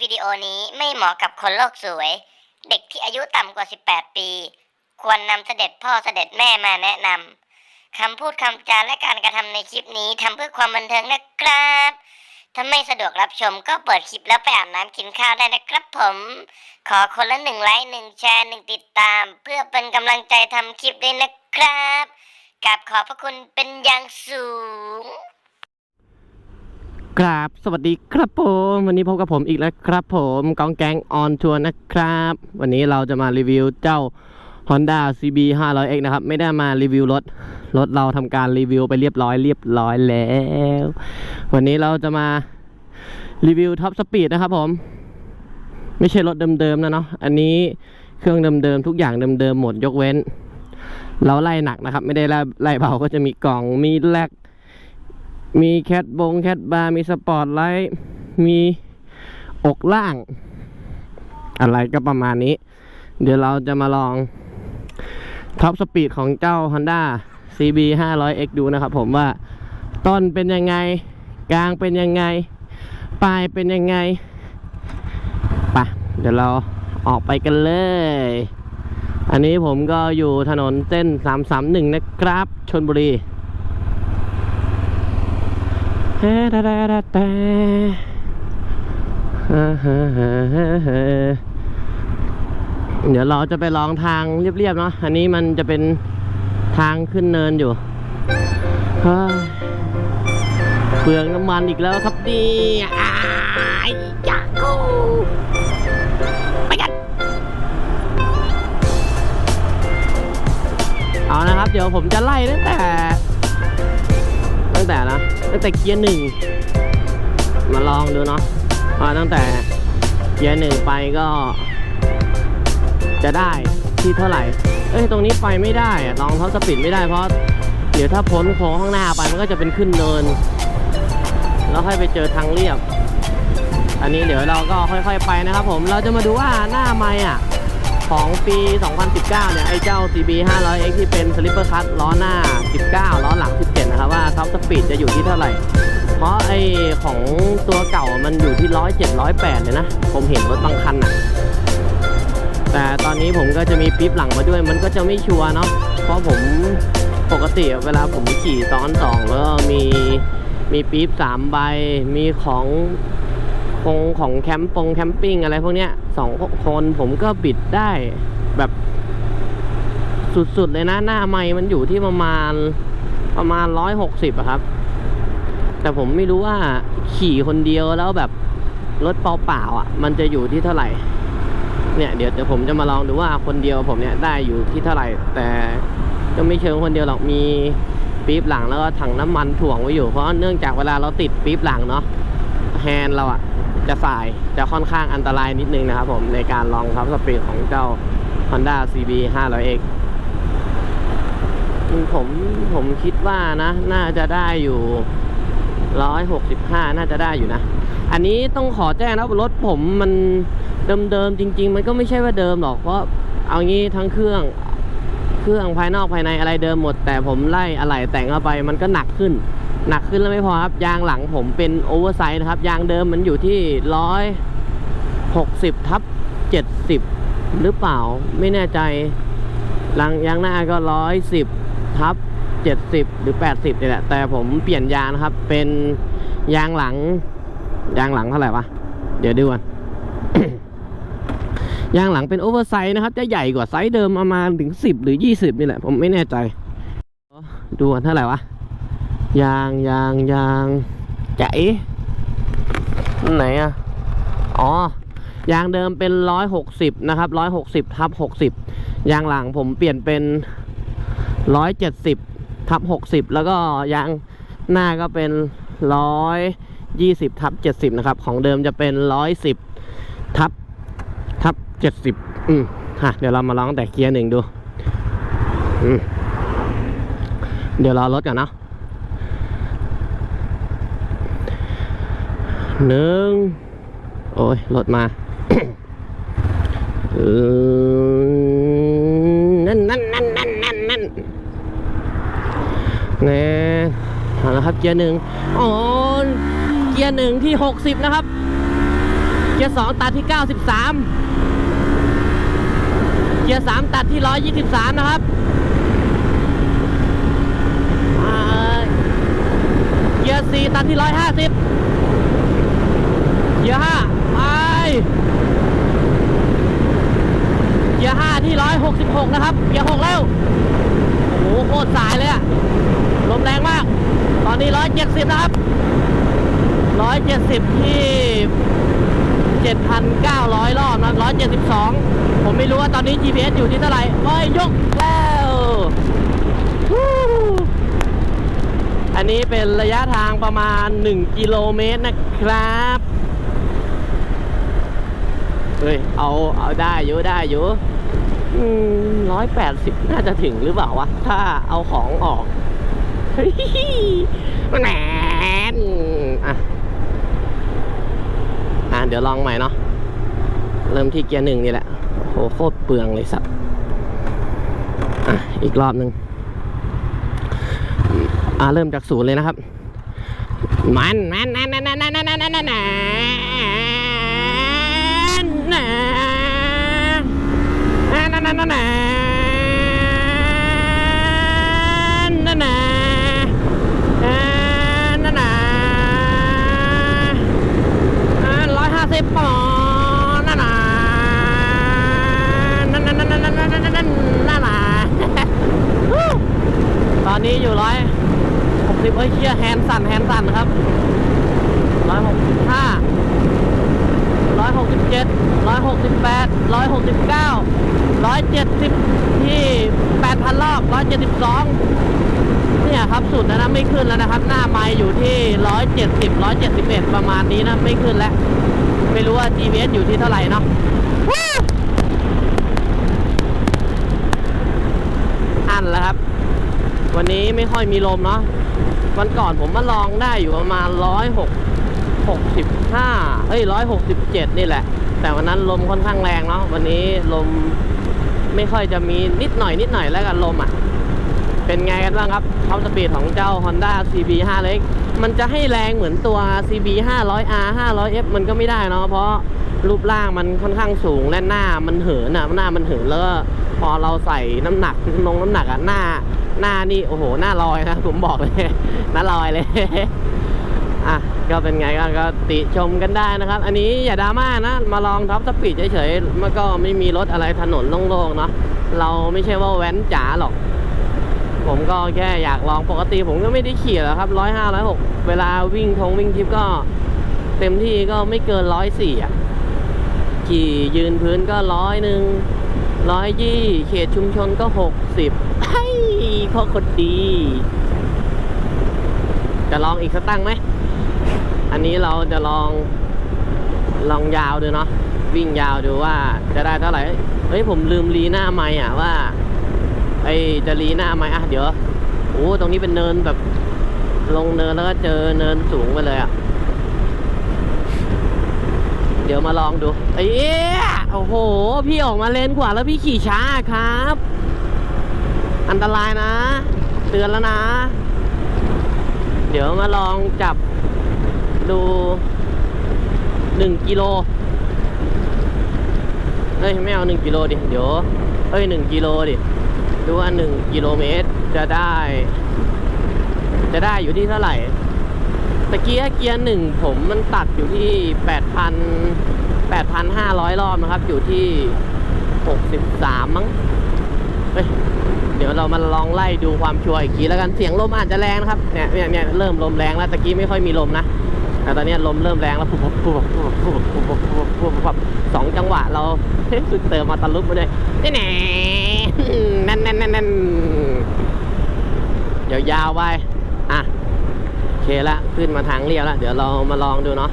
วิดีโอนี้ไม่เหมาะกับคนโลกสวย เด็กที่อายุต่ำกว่า 18 ปี ควรนำเสด็จพ่อเสด็จแม่มาแนะนำคำพูดคำจาและการกระทำในคลิปนี้ทำเพื่อความบันเทิงนะครับถ้าไม่สะดวกรับชมก็เปิดคลิปแล้วไปอาบน้ำกินข้าวได้นะครับผม ขอคนละหนึ่งไลค์หนึ่งแชร์หนึ่งติดตาม เพื่อเป็นกำลังใจทำคลิปด้วยนะครับกราบขอบพระคุณเป็นอย่างสูง กราบสวัสดีครับผม วันนี้พบกับผมอีกแล้วครับผมกองแกงออนทัวร์นะครับ วันนี้เราจะมารีวิวเจ้า Honda CB 500X นะครับ ไม่ได้มารีวิวรถ รถเราทำการรีวิวไปเรียบร้อยเรียบร้อยแล้ว วันนี้เราจะมารีวิวท็อปสปีดนะครับผม ไม่ใช่รถเดิมๆนะเนาะ อันนี้เครื่องเดิมๆทุกอย่างเดิมๆหมดยกเว้น เราไล่หนักนะครับ ไม่ได้ไล่ไล่เบาก็จะมีกล่องมีแลก มีแคทบงแคทบาร์มีสปอร์ตไลท์มีอกล่าง อะไรก็ประมาณนี้ เดี๋ยวเราจะมาลองท็อปสปีดของเจ้า Honda CB 500X ดูนะครับผมว่าต้นเป็นยังไง กลางเป็นยังไง ปลายเป็นยังไงไปะเดี๋ยวเราออกไปกันเลย อันนี้ผมก็อยู่ถนนเส้น 331 นะครับชนบุรี เฮ้ดาดาดาดาฮ่าฮ่าฮ่าฮ่าฮ่าเดี๋ยวเราจะไปลองทางเรียบๆเนาะ อันนี้มันจะเป็นทางขึ้นเนินอยู่เปลืองน้ำมันอีกแล้วครับนี่อ้ยยากูไปกัน เอานะครับ เดี๋ยวผมจะไล่ตั้งแต่ งแต่นะตั้งแต่เกียร์หนึ่งมาลองดูเนาะว่าตั้งแต่เกียร์หนึ่งไปก็ จะได้ที่เท่าไหร่ เอ้ยตรงนี้ไปไม่ได้อะลองเท้าสปีดไม่ได้เพราะเดี๋ยวถ้าพ้นโค้งข้างหน้าไปมันก็จะเป็นขึ้นเนิน แล้วค่อยไปเจอทางเรียบ อันนี้เดี๋ยวเราก็ค่อย ๆ ไปนะครับผมเราจะมาดูว่าหน้าไม้อะ ของปี 2019 เนี่ย ไอ้เจ้า CB 500X ที่เป็นสลิปเปอร์คัตล้อหน้า 19 ล้อหลัง 17 นะครับ ว่าท็อปสปีดจะอยู่ที่เท่าไหร่ เพราะไอ้ของตัวเก่ามันอยู่ที่ 107 108 เลยนะ ผมเห็นรถบางคันอะแต่ตอนนี้ผมก็จะมีปี๊บหลังมาด้วย มันก็จะไม่ชัวร์เนาะ เพราะผมปกติเวลาผมขี่ซ้อนสองแล้วมีมีปี๊บสามใบ มีของ ของของแคมป์ปงแคมปิ้งอะไรพวกเนี้ยสองคนผมก็บิดได้แบบสุดๆ เลยนะ หน้าไม้มันอยู่ที่ประมาณประมาณร้อยหกสิบอะครับ แต่ผมไม่รู้ว่าขี่คนเดียวแล้วแบบรถเปล่าๆอะ มันจะอยู่ที่เท่าไหร่ เนี่ยเดี๋ยวเดี๋ยวผมจะมาลองดูว่าคนเดียวผมเนี่ยได้อยู่ที่เท่าไหร่ แต่ก็ไม่เชิงคนเดียวหรอกมีปี๊บหลังแล้วก็ถังน้ำมันถ่วงไว้อยู่เพราะเนื่องจากเวลาเราติดปี๊บหลังเนาะแฮนเราอะ จะสายจะค่อนข้างอันตรายนิดนึงนะครับผมในการลองทับสปีดของเจ้า Honda CB 500X ผมผมคิดว่านะ น่าจะได้อยู่ 165 น่าจะได้อยู่นะ อันนี้ต้องขอแจ้งนะรถผมมันเดิมๆจริง ๆ มันก็ไม่ใช่ว่าเดิมหรอกเพราะเอางี้ทั้งเครื่องเครื่องภายนอกภายในอะไรเดิมหมด แต่ผมไล่อะไหล่แต่งเข้าไปมันก็หนักขึ้น หนักขึ้นแล้วไม่พอครับ ยางหลังผมเป็นโอเวอร์ไซส์นะครับ ยางเดิมมันอยู่ที่ร้อยหกสิบทับเจ็ดสิบหรือเปล่าไม่แน่ใจหลังยางหน้าก็ร้อยสิบทับเจ็ดสิบหรือแปดสิบนี่แหละ แต่ผมเปลี่ยนยางนะครับ เป็นยางหลัง ยางหลังเท่าไหร่วะเดี๋ยวดูก่อนยางหลังเป็นโอเวอร์ไซส์นะครับ จะใหญ่กว่าไซส์เดิมประมาณถึงสิบหรือยี่สิบนี่แหละ ผมไม่แน่ใจ ดูก่อนเท่าไหร่วะ ยางยางยางจะเอ๊ะอันไหนอะ อ๋อยางเดิมเป็นร้อยหกสิบนะครับร้อยหกสิบทับหกสิบยางหลังผมเปลี่ยนเป็นร้อยเจ็ดสิบทับหกสิบแล้วก็ยางหน้าก็เป็นร้อยยี่สิบทับเจ็ดสิบนะครับ ของเดิมจะเป็นร้อยสิบทับทับเจ็ดสิบอืมฮะเดี๋ยวเรามาลองแต่เกียร์หนึ่งดู อืมเดี๋ยวรอรถก่อนเนาะ หนึ่งโอ้ยรถมาเออนั่นนั่นนั่นนั่นนั่นนั่นแน่เอาละครับเกียร์หนึ่งอ๋อเกียร์หนึ่งที่หกสิบนะครับ เกียร์สองตัดที่เก้าสิบสามเกียร์สามตัดที่ร้อยยี่สิบสามนะครับเกียร์สี่ตัดที่ร้อยห้าสิบ เกียร์ห้าไปเกียร์ห้าที่ร้อยหกสิบหกนะครับเกียร์หกแล้วโอ้โหโคตรสายเลยอะลมแรงมาก ตอนนี้ร้อยเจ็ดสิบนะครับร้อยเจ็ดสิบที่เจ็ดพันเก้าร้อยรอบนะร้อยเจ็ดสิบสองผมไม่รู้ว่าตอนนี้ GPS อยู่ที่เท่าไหร่โอ้ยยกแล้วอันนี้เป็นระยะทางประมาณ 1 กิโลเมตรนะครับ เฮ้ยเอาเอาได้อยู่ได้อยู่ร้อยแปดสิบน่าจะถึงหรือเปล่าวะ ถ้าเอาของออกเฮ้ยแหนอะอะเดี๋ยวลองใหม่เนาะเริ่มที่เกียร์หนึ่งนี่แหละโหโคตรเปลืองเลยสัตว์อะอีกรอบหนึ่งอะเริ่มจากศูนย์เลยนะครับ มันมันนั่นนั่นนั่นนั่นนั่นนั่น นมันนั่นนั่นนั่นนั่นนั่นนั่นนั่นนั่นร้อยห้าสิบปอนนั่นน่ะนั่นนั่นนั่นนั่นนั่นนั่นนั่นนั่นน่ะตอนนี้อยู่ร้อยหกสิบเอ้ยเชี่ยแฮนด์สั่นแฮนด์สั่นครับร้อยหกสิบห้า ร้อยหกสิบเจ็ดร้อยหกสิบแปด ร้อยหกสิบเก้าร้อยเจ็ดสิบที่แปดพันรอบร้อยเจ็ดสิบสองเนี่ยครับสุดแล้วนะไม่ขึ้นแล้วนะครับ หน้าไม้อยู่ที่ร้อยเจ็ดสิบร้อยเจ็ดสิบเอ็ดประมาณนี้นะไม่ขึ้นแล้ว ไม่รู้ว่า GPS อยู่ที่เท่าไหร่เนาะอันแล้วครับ วันนี้ไม่ค่อยมีลมเนาะวันก่อนผมมาลองได้อยู่ประมาณร้อยหกหกสิบห้าเอ้ยร้อยหกสิบเจ็ดนี่แหละ แต่วันนั้นลมค่อนข้างแรงเนาะวันนี้ลมไม่ค่อยจะมีนิดหน่อยนิดหน่อยแล้วกันลมอะ เป็นไงกันบ้างครับท็อปสปีดของเจ้า Honda CB 5เล็กมันจะให้แรงเหมือนตัว CB 500R 500F มันก็ไม่ได้เนาะเพราะรูปร่างมันค่อนข้างสูงและหน้ามันเหินอะหน้ามันเหินแล้วพอเราใส่น้ำหนักลงน้ำหนักอะหน้าหน้านี่โอ้โหหน้าลอยนะผมบอกเลยหน้าลอยเลย อะก็เป็นไงก็ก็ติชมกันได้นะครับ อันนี้อย่าดราม่านะ มาลองท็อปสปีดเฉยๆมันก็ไม่มีรถอะไรถนนโล่งๆเนาะเราไม่ใช่ว่าแว้นจ๋าหรอก ผมก็แค่อยากลองปกติผมก็ไม่ได้ขี่หรอกครับร้อยห้าร้อยหกเวลาวิ่งทงวิ่งทิปก็ เต็มที่ก็ไม่เกินร้อยสี่อะขี่ยืนพื้นก็ร้อยหนึ่งร้อยยี่เขตชุมชนก็หกสิบไอ้ข้อคนดี จะลองอีกสักตั้งไหม อันนี้เราจะลองลองยาวดูเนาะวิ่งยาวดูว่าจะได้เท่าไหร่เฮ้ยผมลืมรีหน้าไม้อะว่าไอจะรีหน้าไม้อะเดี๋ยวโอ้ตรงนี้เป็นเนินแบบลงเนินแล้วก็เจอเนินสูงไปเลยอะเดี๋ยวมาลองดูเอ้โอ้โห พี่ออกมาเลนขวาแล้วพี่ขี่ช้าครับ อันตรายนะ เตือนแล้วนะ เดี๋ยวมาลองจับ ดูหนึ่งกิโลเอ้ยไม่เอาหนึ่งกิโลดิ เดี๋ยวเอ้ยหนึ่งกิโลดิดูว่าหนึ่งกิโลเมตรจะได้ จะได้อยู่ที่เท่าไหร่ตะเกียเกียร์หนึ่งผมมันตัดอยู่ที่แปดพันแปดพันห้าร้อยรอบนะครับ อยู่ที่หกสิบสามมั้งเฮ้ยเดี๋ยวเรามาลองไล่ดูความชัวร์อีกทีแล้วกันเสียงลมอาจจะแรงนะครับเนี่ยเนี่ยเนี่ยเริ่มลมแรงแล้วตะกี้ไม่ค่อยมีลมนะ แต่ตอนนี้ลมเริ่มแรงแล้วปุ๊บปุ๊บปุ๊บปุ๊บปุ๊บปุ๊บปุ๊บปุ๊บปุ๊บปุ๊บสองจังหวะเราเฮ้ยเติมมาตะลุกมาด้วยนี่แน่นั่นนั่นนั่นนั่นยาวๆไปอะโอเคละขึ้นมาทางเรียวล้วเดี๋ยวเรามาลองดูเนาะ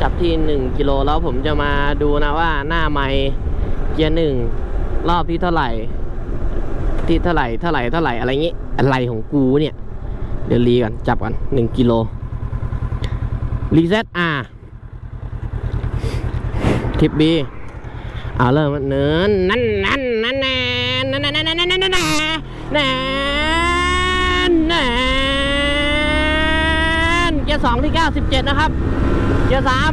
จับที่หนึ่งกิโลแล้วผมจะมาดูนะว่าหน้าไมค์เกียร์หนึ่งรอบที่เท่าไหร่ ที่เท่าไหร่เท่าไหร่เท่าไหร่อะไรงี้อะไรของกูเนี่ย เดี๋ยวรีกันจับกันหนึ่งกิโล รีเซ็ตอ่าทิปบีเอาเริ่มเนินนั่นนั่นนั่นนั่นนั่นนั่นนั่นนั่นนั่นนั่นนั่นเกียร์สองที่เก้าสิบเจ็ดนะครับเกียร์สาม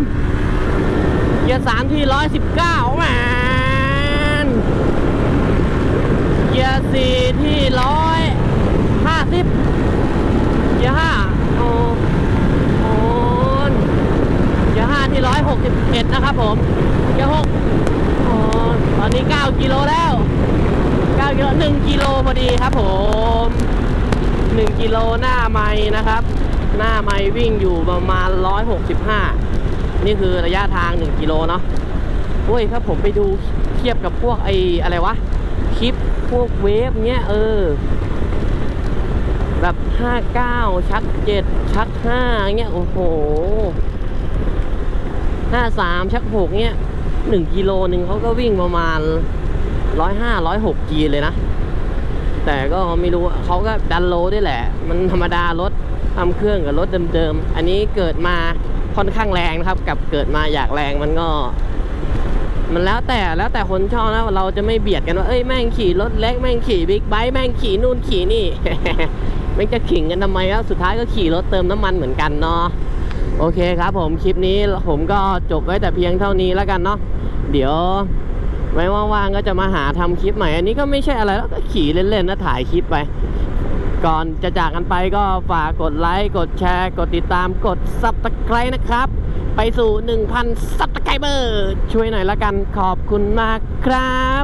เกียร์สามที่ร้อยสิบเก้าแมนเกียร์สี่ที่ร้อยห้าสิบเนะครับผมเกียร์6อ๋อตอนนี้ 9 กิโลแล้ว 9 กิโล1กิโลพอดีครับผม1กิโลหน้าไม้นะครับ หน้าไม้วิ่งอยู่ประมาณ 165 นี่คือระยะทาง 1 กิโลเนาะเว้ยถ้าผมไปดูเทียบกับพวกไออะไรวะ คลิปพวกเวฟเนี้ยเออ แบบ 59 ชัก 7 ชัก5เนี้ย โอ้โห 53ชัก6เงี้ย1กิโลหนึ่งเขาก็วิ่งประมาณ105 106กีเลยนะ แต่ก็ไม่รู้เขาก็ดันโลด้วยแหละ มันธรรมดารถทำเครื่องกับรถเดิมๆ อันนี้เกิดมาค่อนข้างแรงนะครับ กับเกิดมาอยากแรงมันก็ มันแล้วแต่แล้วแต่คนชอบนะเราจะไม่เบียดกันว่าเอ้ยแม่งขี่รถเล็กแม่งขี่บิ๊กไบค์แม่งขี่นู่นขี่นี่แม่งจะขิงกันทำไมครับสุดท้ายก็ขี่รถเติมน้ำมันเหมือนกันเนาะ โอเคครับผมคลิปนี้ผมก็จบไว้แต่เพียงเท่านี้แล้วกันเนาะเดี๋ยวไว้ว่างๆก็จะมาหาทำคลิปใหม่ อันนี้ก็ไม่ใช่อะไรแล้วก็ขี่เล่นๆนะถ่ายคลิปไป ก่อนจะจากกันไปก็ฝากกดไลค์กดแชร์ กดติดตามกด Subscribe นะครับ ไปสู่ 1,000 Subscriber ช่วยหน่อยละกันขอบคุณมากครับ